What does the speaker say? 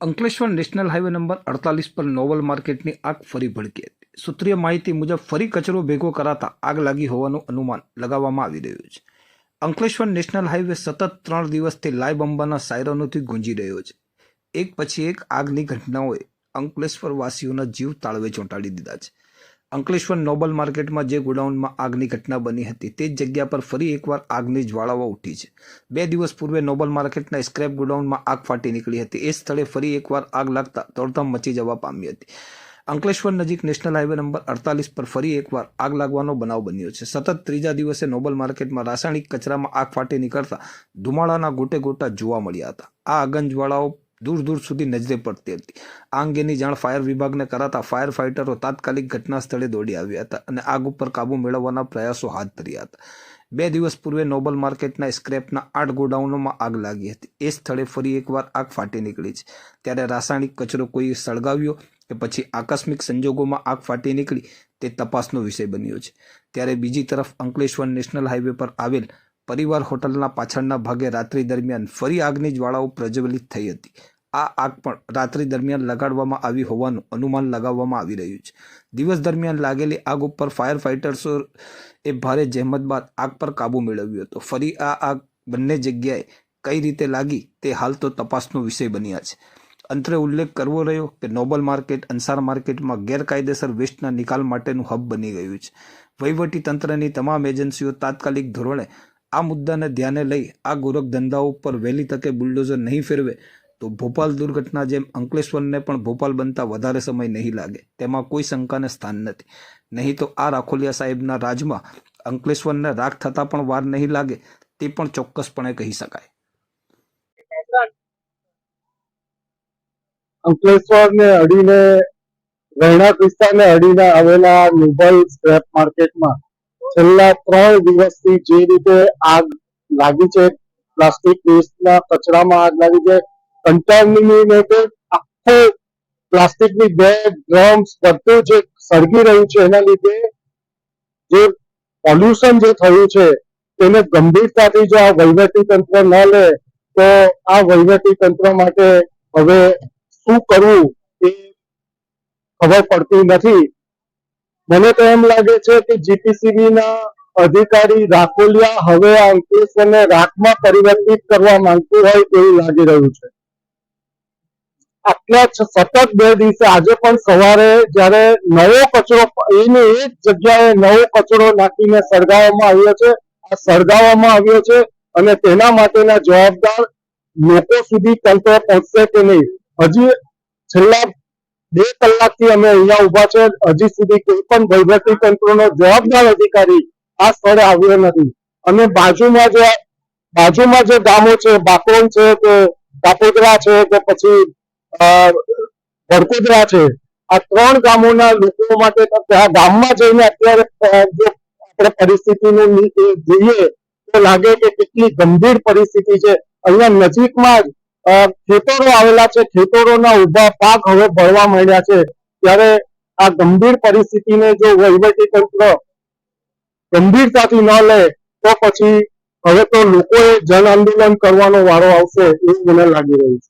Ankleshwar national highway number અડતાલીસ પર novel માર્કેટની આગ ફરી ભડકી હતી. સૂત્રીય માહિતી મુજબ ફરી કચરો ભેગો કરાતા આગ લાગી હોવાનું અનુમાન લગાવવામાં આવી રહ્યું છે. અંકલેશ્વર નેશનલ હાઈવે સતત ત્રણ દિવસથી લાઈ બંબાના સાયરનોથી ગુંજી રહ્યો છે. એક પછી એક આગની ઘટનાઓએ અંકલેશ્વર વાસીઓના જીવ તાળવે ચોંટાડી દીધા છે. અંકલેશ્વર નોબલ માર્કેટમાં જે ગોડાઉનમાં આગની ઘટના બની હતી, તે જ જગ્યા પર ફરી એકવાર આગની જ્વાળાઓ ઉઠી છે. બે દિવસ પૂર્વે નોબલ માર્કેટના સ્ક્રેપ ગોડાઉનમાં આગ ફાટી નીકળી હતી. એ સ્થળે ફરી એકવાર આગ લાગતા દોડધામ મચી જવા પામી હતી. અંકલેશ્વર નજીક નેશનલ હાઈવે નંબર અડતાલીસ પર ફરી એકવાર આગ લાગવાનો બનાવ બન્યો છે. સતત ત્રીજા દિવસે નોબલ માર્કેટમાં રાસાયણિક કચરામાં આગ ફાટી નીકળતા ધુમાડાના ગોટે ગોટા જોવા મળ્યા હતા. આ આગનજવાળાઓ દૂર દૂર સુધી નજરે પડતી હતી. આ અંગેની જાણ ફાયર વિભાગને કરાતા ફાયર ફાઇટરો તાત્કાલિક ઘટના સ્થળે દોડી આવ્યા હતા અને આગ ઉપર કાબુ મેળવવાના પ્રયાસો હાથ ધર્યા હતા. બે દિવસ પૂર્વે નોબલ માર્કેટના સ્ક્રેપના આઠ ગોડાઉનોમાં આગ લાગી હતી. એ સ્થળે ફરી એકવાર આગ ફાટી નીકળી છે. ત્યારે રાસાયણિક કચરો કોઈ સળગાવ્યો કે પછી આકસ્મિક સંજોગોમાં આગ ફાટી નીકળી તે તપાસનો વિષય બન્યો છે. ત્યારે બીજી તરફ અંકલેશ્વર નેશનલ હાઈવે પર આવેલ પરિવાર હોટલના પાછળના ભાગે રાત્રિ દરમિયાન ફરી આગની જ્વાળાઓ પ્રજ્વલિત થઈ હતી. આ આગ પણ રાત્રિ દરમિયાન લગાડવામાં આવી હોવાનું અનુમાન લગાવવામાં આવી રહ્યું છે. દિવસ દરમિયાન લાગેલી આગ ઉપર ફાયર ફાઇટર્સો એ ભારે જહેમત બાદ આગ પર કાબુ મેળવ્યો હતો. ફરી આ આગ બંને જગ્યાએ કઈ રીતે લાગી તે હાલ તો તપાસનો વિષય બન્યા છે. અંતરે ઉલ્લેખ કરવો રહ્યો કે નોબલ માર્કેટ અંસાર માર્કેટમાં ગેરકાયદેસર વેસ્ટના નિકાલ માટેનું હબ બની ગયું છે. વહીવટી તંત્રની તમામ એજન્સીઓ તાત્કાલિક ધોરણે આ મુદ્દાને ધ્યાને લઈ આ ગોરખ ધંધાઓ પર વહેલી તકે બુલડોઝર નહીં ફેરવે તો ભોપાલ દુર્ઘટના જેમ અંકલેશ્વરને પણ ભોપાલ બનતા વધારે સમય નહીં લાગે. તેમાં કોઈ શંકાને સ્થાન નથી. નહીં તો આ રાખોલિયા સાહેબના રાજમાં અંકલેશ્વરને રાખ થતાં પણ વાર નહીં લાગે, તે પણ ચોક્કસપણે કહી શકાય. અંકલેશ્વર ને અડીને, રહેણાંક વિસ્તારને અડીને આવેલા નુબલ સ્ક્રેપ માર્કેટમાં છેલ્લા ત્રણ દિવસથી જે રીતે આગ લાગી છે, પ્લાસ્ટિક વેસ્ટના કચરામાં આગ લાગી છે કન્ટામિનેટેડ આખો પ્લાસ્ટિકની બેગ, ડ્રમ્સ, બધું જે સળગી રહ્યું છે એના લીધે જે પોલ્યુશન જે થયું છે, તેને ગંભીરતાથી જો આ વહીવટી તંત્ર ન લે, તો આ વહીવટી તંત્ર માટે હવે શું કરવું એ ખબર પડતી નથી. મને તો એમ લાગે છે કે જીપીસીબી ના અધિકારી રાખોલિયા હવે આ અંકલેશ્વરને રાખમાં પરિવર્તિત કરવા માંગતું હોય તેવું લાગી રહ્યું છે. આટલા સતત બે દિવસે, આજે પણ સવારે જયારે નવો કચરો એને એ જ જગ્યાએ નવો કચરો નાખીને સળગાવવામાં આવ્યો છે સળગાવવામાં આવ્યો છે અને તેના માટેના જવાબદાર લોકો સુધી તંત્ર પહોંચશે કે નહીં? હજી છેલ્લા બે કલાકથી અમે અહીંયા ઊભા છે, હજી સુધી કોઈ પણ વહીવટી તંત્રનો જવાબદાર અધિકારી આ સ્થળે આવ્યો નથી. અને બાજુમાં જે બાજુમાં જે ગામો છે બાકોન છે કે કાપોદરા છે કે પછી ભડકુદરા છે. આ ત્રણ ગામોના લોકો માટે ગામમાં જઈને અત્યારે જો આપણે પરિસ્થિતિનું જોઈએ, તો લાગે કે કેટલી ગંભીર પરિસ્થિતિ છે. અહીંયા નજીકમાં જ ખેતરો આવેલા છે. ખેતરોના ઊભા પાક હવે ભરવા માંડ્યા છે. ત્યારે આ ગંભીર પરિસ્થિતિને જો વહીવટી તંત્ર ગંભીરતાથી ન લે, તો પછી હવે તો લોકોએ જન આંદોલન કરવાનો વારો આવશે એવું મને લાગી રહ્યું છે.